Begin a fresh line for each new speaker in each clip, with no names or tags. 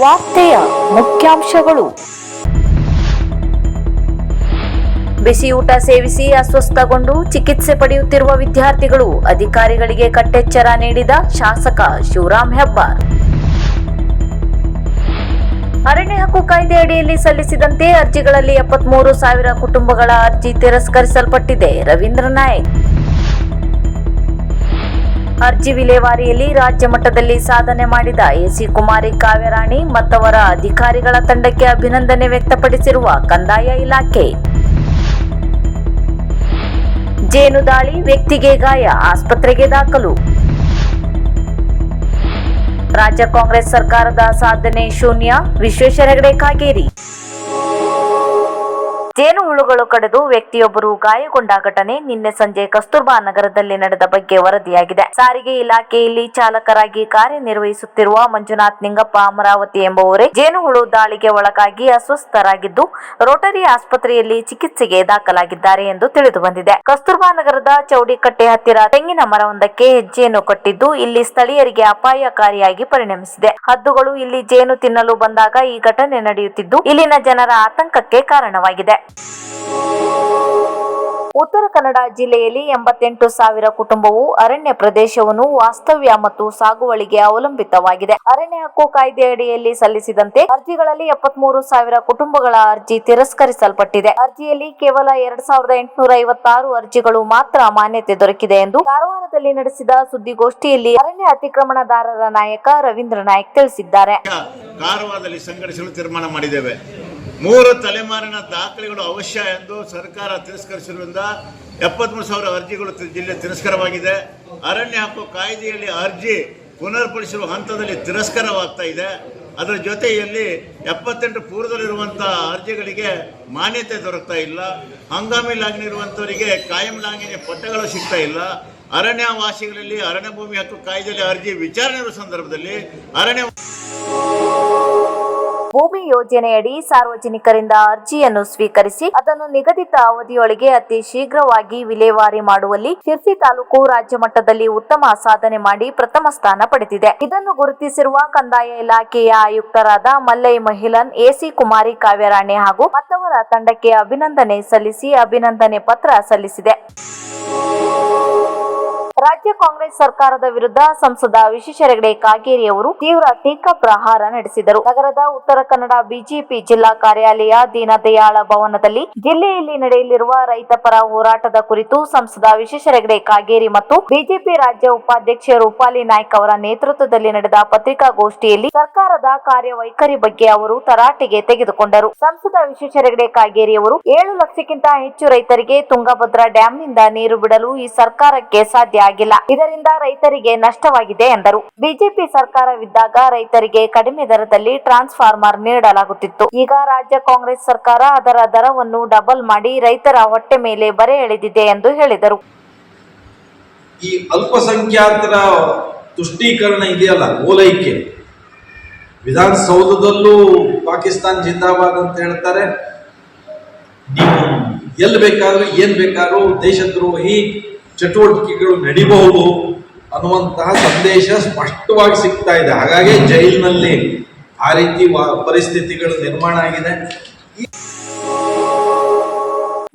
ವಾರ್ತೆಯ ಮುಖ್ಯಾಂಶಗಳು. ಬಿಸಿಯೂಟ ಸೇವಿಸಿ ಅಸ್ವಸ್ಥಗೊಂಡು ಚಿಕಿತ್ಸೆ ಪಡೆಯುತ್ತಿರುವ ವಿದ್ಯಾರ್ಥಿಗಳು ಅಧಿಕಾರಿಗಳಿಗೆ ಕಟ್ಟೆಚ್ಚರ ನೀಡಿದ ಶಾಸಕ ಶಿವರಾಮ್ ಹೆಬ್ಬಾರ್. ಅರಣ್ಯ ಹಕ್ಕು ಕಾಯ್ದೆ ಅಡಿಯಲ್ಲಿ ಸಲ್ಲಿಸಿದಂತೆ ಅರ್ಜಿಗಳಲ್ಲಿ ಎಪ್ಪತ್ಮೂರು ಸಾವಿರ ಕುಟುಂಬಗಳ ಅರ್ಜಿ ತಿರಸ್ಕರಿಸಲ್ಪಟ್ಟಿದೆ ರವೀಂದ್ರ ನಾಯಕ್. ಅರ್ಜಿ ವಿಲೇವಾರಿಯಲ್ಲಿ ರಾಜ್ಯ ಮಟ್ಟದಲ್ಲಿ ಸಾಧನೆ ಮಾಡಿದ ಎಸಿ ಕುಮಾರಿ ಕಾವ್ಯರಾಣಿ ಮತ್ತವರ ಅಧಿಕಾರಿಗಳ ತಂಡಕ್ಕೆ ಅಭಿನಂದನೆ ವ್ಯಕ್ತಪಡಿಸಿರುವ ಕಂದಾಯ ಇಲಾಖೆ. ಜೇನು ದಾಳಿ ವ್ಯಕ್ತಿಗೆ ಗಾಯ, ಆಸ್ಪತ್ರೆಗೆ ದಾಖಲು. ರಾಜ್ಯ ಕಾಂಗ್ರೆಸ್ ಸರ್ಕಾರದ ಸಾಧನೆ ಶೂನ್ಯ, ವಿಶ್ವೇಶ್ವರ ಹೆಗಡೆ ಕಾಗೇರಿ. ಜೇನು ಹುಳುಗಳು ಕಡಿದು ವ್ಯಕ್ತಿಯೊಬ್ಬರು ಗಾಯಗೊಂಡ ಘಟನೆ ನಿನ್ನೆ ಸಂಜೆ ಕಸ್ತೂರ್ಬಾ ನಗರದಲ್ಲಿ ನಡೆದ ಬಗ್ಗೆ ವರದಿಯಾಗಿದೆ. ಸಾರಿಗೆ ಇಲಾಖೆಯಲ್ಲಿ ಚಾಲಕರಾಗಿ ಕಾರ್ಯನಿರ್ವಹಿಸುತ್ತಿರುವ ಮಂಜುನಾಥ್ ನಿಂಗಪ್ಪ ಅಮರಾವತಿ ಎಂಬುವರೇ ಜೇನುಹುಳು ದಾಳಿಗೆ ಒಳಗಾಗಿ ಅಸ್ವಸ್ಥರಾಗಿದ್ದು, ರೋಟರಿ ಆಸ್ಪತ್ರೆಯಲ್ಲಿ ಚಿಕಿತ್ಸೆಗೆ ದಾಖಲಾಗಿದ್ದಾರೆ ಎಂದು ತಿಳಿದು ಬಂದಿದೆ. ಕಸ್ತೂರ್ಬಾ ನಗರದ ಚೌಡಿಕಟ್ಟೆ ಹತ್ತಿರ ತೆಂಗಿನ ಮರವೊಂದಕ್ಕೆ ಹೆಜ್ಜೆಯನ್ನು ಕಟ್ಟಿದ್ದು, ಇಲ್ಲಿ ಸ್ಥಳೀಯರಿಗೆ ಅಪಾಯಕಾರಿಯಾಗಿ ಪರಿಣಮಿಸಿದೆ. ಹದ್ದುಗಳು ಇಲ್ಲಿ ಜೇನು ತಿನ್ನಲು ಬಂದಾಗ ಈ ಘಟನೆ ನಡೆಯುತ್ತಿದ್ದು, ಇಲ್ಲಿನ ಜನರ ಆತಂಕಕ್ಕೆ ಕಾರಣವಾಗಿದೆ. ಉತ್ತರ ಕನ್ನಡ ಜಿಲ್ಲೆಯಲ್ಲಿ ಎಂಬತ್ತೆಂಟು ಸಾವಿರ ಕುಟುಂಬವು ಅರಣ್ಯ ಪ್ರದೇಶವನ್ನು ವಾಸ್ತವ್ಯ ಮತ್ತು ಸಾಗುವಳಿಗೆ ಅವಲಂಬಿತವಾಗಿದೆ. ಅರಣ್ಯ ಹಕ್ಕು ಕಾಯ್ದೆಯಡಿಯಲ್ಲಿ ಸಲ್ಲಿಸಿದಂತೆ ಅರ್ಜಿಗಳಲ್ಲಿ ಎಪ್ಪತ್ಮೂರು ಸಾವಿರ ಕುಟುಂಬಗಳ ಅರ್ಜಿ ತಿರಸ್ಕರಿಸಲ್ಪಟ್ಟಿದೆ. ಅರ್ಜಿಯಲ್ಲಿ ಕೇವಲ ಎರಡ್ ಸಾವಿರದ ಎಂಟುನೂರ ಐವತ್ತಾರು ಅರ್ಜಿಗಳು ಮಾತ್ರ ಮಾನ್ಯತೆ ದೊರಕಿದೆ ಎಂದು ಕಾರವಾರದಲ್ಲಿ ನಡೆಸಿದ ಸುದ್ದಿಗೋಷ್ಠಿಯಲ್ಲಿ ಅರಣ್ಯ ಅತಿಕ್ರಮಣದಾರರ ನಾಯಕ ರವೀಂದ್ರ ನಾಯಕ್ ತಿಳಿಸಿದ್ದಾರೆ.
ಕಾರವಾರದಲ್ಲಿ ಸಂಘಟಿಸಲು ತೀರ್ಮಾನ ಮಾಡಿದ್ದೇವೆ. ಮೂರು ತಲೆಮಾರಿನ ದಾಖಲೆಗಳು ಅವಶ್ಯ ಎಂದು ಸರ್ಕಾರ ತಿರಸ್ಕರಿಸಿರುವುದರಿಂದ ಎಪ್ಪತ್ಮೂರು ಸಾವಿರ ಅರ್ಜಿಗಳು ಜಿಲ್ಲೆ ತಿರಸ್ಕಾರವಾಗಿದೆ. ಅರಣ್ಯ ಹಕ್ಕು ಕಾಯ್ದೆಯಲ್ಲಿ ಅರ್ಜಿ ಪುನರ್ಪಡಿಸುವ ಹಂತದಲ್ಲಿ ತಿರಸ್ಕಾರವಾಗ್ತಾ ಇದೆ. ಅದರ ಜೊತೆಯಲ್ಲಿ ಎಪ್ಪತ್ತೆಂಟು ಪೂರ್ವದಲ್ಲಿರುವಂಥ ಅರ್ಜಿಗಳಿಗೆ ಮಾನ್ಯತೆ ದೊರಕ್ತಾ ಇಲ್ಲ. ಹಂಗಾಮಿ ಲಾಗಿನ ಇರುವಂಥವರಿಗೆ ಕಾಯಂ ಲಾಗಿನ ಪಟ್ಟಗಳು ಸಿಗ್ತಾ ಇಲ್ಲ. ಅರಣ್ಯವಾಸಿಗಳಲ್ಲಿ ಅರಣ್ಯ ಭೂಮಿ ಹಕ್ಕು ಕಾಯ್ದೆಯಲ್ಲಿ ಅರ್ಜಿ ವಿಚಾರಣೆ ಇರುವ ಸಂದರ್ಭದಲ್ಲಿ ಅರಣ್ಯ
ಭೂಮಿ ಯೋಜನೆಯಡಿ ಸಾರ್ವಜನಿಕರಿಂದ ಅರ್ಜಿಯನ್ನು ಸ್ವೀಕರಿಸಿ ಅದನ್ನು ನಿಗದಿತ ಅವಧಿಯೊಳಗೆ ಅತಿ ಶೀಘ್ರವಾಗಿ ವಿಲೇವಾರಿ ಮಾಡುವಲ್ಲಿ ಶಿರ್ಸಿ ತಾಲೂಕು ರಾಜ್ಯ ಮಟ್ಟದಲ್ಲಿ ಉತ್ತಮ ಸಾಧನೆ ಮಾಡಿ ಪ್ರಥಮ ಸ್ಥಾನ ಪಡೆದಿದೆ. ಇದನ್ನು ಗುರುತಿಸಿರುವ ಕಂದಾಯ ಇಲಾಖೆಯ ಆಯುಕ್ತರಾದ ಮಲ್ಲೈ ಮಹಿಳನ್, ಎಸಿ ಕುಮಾರಿ ಕಾವ್ಯರಾಣಿ ಹಾಗೂ ಮತ್ತವರ ತಂಡಕ್ಕೆ ಅಭಿನಂದನೆ ಸಲ್ಲಿಸಿ ಅಭಿನಂದನೆ ಪತ್ರ ಸಲ್ಲಿಸಿದೆ. ರಾಜ್ಯ ಕಾಂಗ್ರೆಸ್ ಸರ್ಕಾರದ ವಿರುದ್ಧ ಸಂಸದ ವಿಶ್ವೇಶ್ವರ ಹೆಗಡೆ ಕಾಗೇರಿ ಅವರು ತೀವ್ರ ಟೀಕಾ ಪ್ರಹಾರ ನಡೆಸಿದರು. ನಗರದ ಉತ್ತರ ಕನ್ನಡ ಬಿಜೆಪಿ ಜಿಲ್ಲಾ ಕಾರ್ಯಾಲಯ ದೀನದಯಾಳ ಭವನದಲ್ಲಿ ಜಿಲ್ಲೆಯಲ್ಲಿ ನಡೆಯಲಿರುವ ರೈತ ಪರ ಹೋರಾಟದ ಕುರಿತು ಸಂಸದ ವಿಶ್ವೇಶ್ವರ ಹೆಗಡೆ ಕಾಗೇರಿ ಮತ್ತು ಬಿಜೆಪಿ ರಾಜ್ಯ ಉಪಾಧ್ಯಕ್ಷೆ ರೂಪಾಲಿ ನಾಯ್ಕ ಅವರ ನೇತೃತ್ವದಲ್ಲಿ ನಡೆದ ಪತ್ರಿಕಾಗೋಷ್ಠಿಯಲ್ಲಿ ಸರ್ಕಾರದ ಕಾರ್ಯವೈಖರಿ ಬಗ್ಗೆ ಅವರು ತರಾಟೆಗೆ ತೆಗೆದುಕೊಂಡರು. ಸಂಸದ ವಿಶ್ವೇಶ್ವರ ಹೆಗಡೆ ಕಾಗೇರಿ ಅವರು ಏಳು ಲಕ್ಷಕ್ಕಿಂತ ಹೆಚ್ಚು ರೈತರಿಗೆ ತುಂಗಭದ್ರಾ ಡ್ಯಾಂನಿಂದ ನೀರು ಬಿಡಲು ಈ ಸರ್ಕಾರಕ್ಕೆ ಸಾಧ್ಯ ಆಗಿಲ್ಲ. ಇದರಿಂದ ರೈತರಿಗೆ ನಷ್ಟವಾಗಿದೆ ಎಂದರು. ಬಿಜೆಪಿ ಸರ್ಕಾರವಿದ್ದಾಗ ರೈತರಿಗೆ ಕಡಿಮೆ ದರದಲ್ಲಿ ಟ್ರಾನ್ಸ್ಫಾರ್ಮರ್ ನೀಡಲಾಗುತ್ತಿತ್ತು. ಈಗ ರಾಜ್ಯ ಕಾಂಗ್ರೆಸ್ ಸರ್ಕಾರ ಅದರ ದರವನ್ನು ಡಬಲ್ ಮಾಡಿ ರೈತರ ಹೊಟ್ಟೆ ಮೇಲೆ ಬರೆ ಎಳೆದಿದೆ ಎಂದು ಹೇಳಿದರು.
ಈ ಅಲ್ಪಸಂಖ್ಯಾತರ ತುಷ್ಟೀಕರಣ ಇದೆಯಲ್ಲ, ಓಲೈಕೆ. ವಿಧಾನಸೌಧದಲ್ಲೂ ಪಾಕಿಸ್ತಾನ್ ಜಿಂದಾಬಾದ್ ಅಂತ ಹೇಳ್ತಾರೆ. ಎಲ್ಲಿ ಬೇಕಾದ್ರೂ, ಏನ್ ಬೇಕಾದ್ರೂ ದೇಶದ್ರೋಹಿ ಚಟುವಟಿಕೆಗಳು ನಡಿಬಹುದು ಅನ್ನುವಂತಹ ಸಂದೇಶ ಸ್ಪಷ್ಟವಾಗಿ ಸಿಗ್ತಾ ಇದೆ. ಹಾಗಾಗಿ ಜೈಲಿನಲ್ಲಿ ಆ ರೀತಿ ಪರಿಸ್ಥಿತಿಗಳು ನಿರ್ಮಾಣ ಆಗಿದೆ.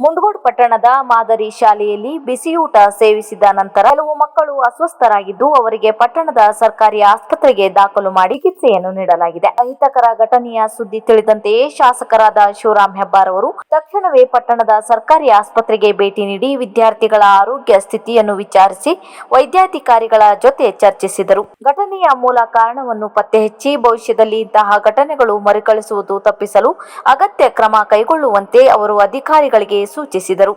ಮುಂಡಗೋಡ್ ಪಟ್ಟಣದ ಮಾದರಿ ಶಾಲೆಯಲ್ಲಿ ಬಿಸಿಯೂಟ ಸೇವಿಸಿದ ನಂತರ ಕೆಲವು ಮಕ್ಕಳು ಅಸ್ವಸ್ಥರಾಗಿದ್ದು ಅವರಿಗೆ ಪಟ್ಟಣದ ಸರ್ಕಾರಿ ಆಸ್ಪತ್ರೆಗೆ ದಾಖಲು ಮಾಡಿ ಚಿಕಿತ್ಸೆಯನ್ನು ನೀಡಲಾಗಿದೆ. ಅಹಿತಕರ ಘಟನೆಯ ಸುದ್ದಿ ತಿಳಿದಂತೆಯೇ ಶಾಸಕರಾದ ಶಿವರಾಮ್ ಹೆಬ್ಬಾರ್ ಅವರು ತಕ್ಷಣವೇ ಪಟ್ಟಣದ ಸರ್ಕಾರಿ ಆಸ್ಪತ್ರೆಗೆ ಭೇಟಿ ನೀಡಿ ವಿದ್ಯಾರ್ಥಿಗಳ ಆರೋಗ್ಯ ಸ್ಥಿತಿಯನ್ನು ವಿಚಾರಿಸಿ ವೈದ್ಯಾಧಿಕಾರಿಗಳ ಜೊತೆ ಚರ್ಚಿಸಿದರು. ಘಟನೆಯ ಮೂಲ ಕಾರಣವನ್ನು ಪತ್ತೆ ಹಚ್ಚಿ ಭವಿಷ್ಯದಲ್ಲಿ ಇಂತಹ ಘಟನೆಗಳು ಮರುಕಳಿಸುವುದು ತಪ್ಪಿಸಲು ಅಗತ್ಯ ಕ್ರಮ ಕೈಗೊಳ್ಳುವಂತೆ ಅವರು ಅಧಿಕಾರಿಗಳಿಗೆ ಸೂಚಿಸಿದರು.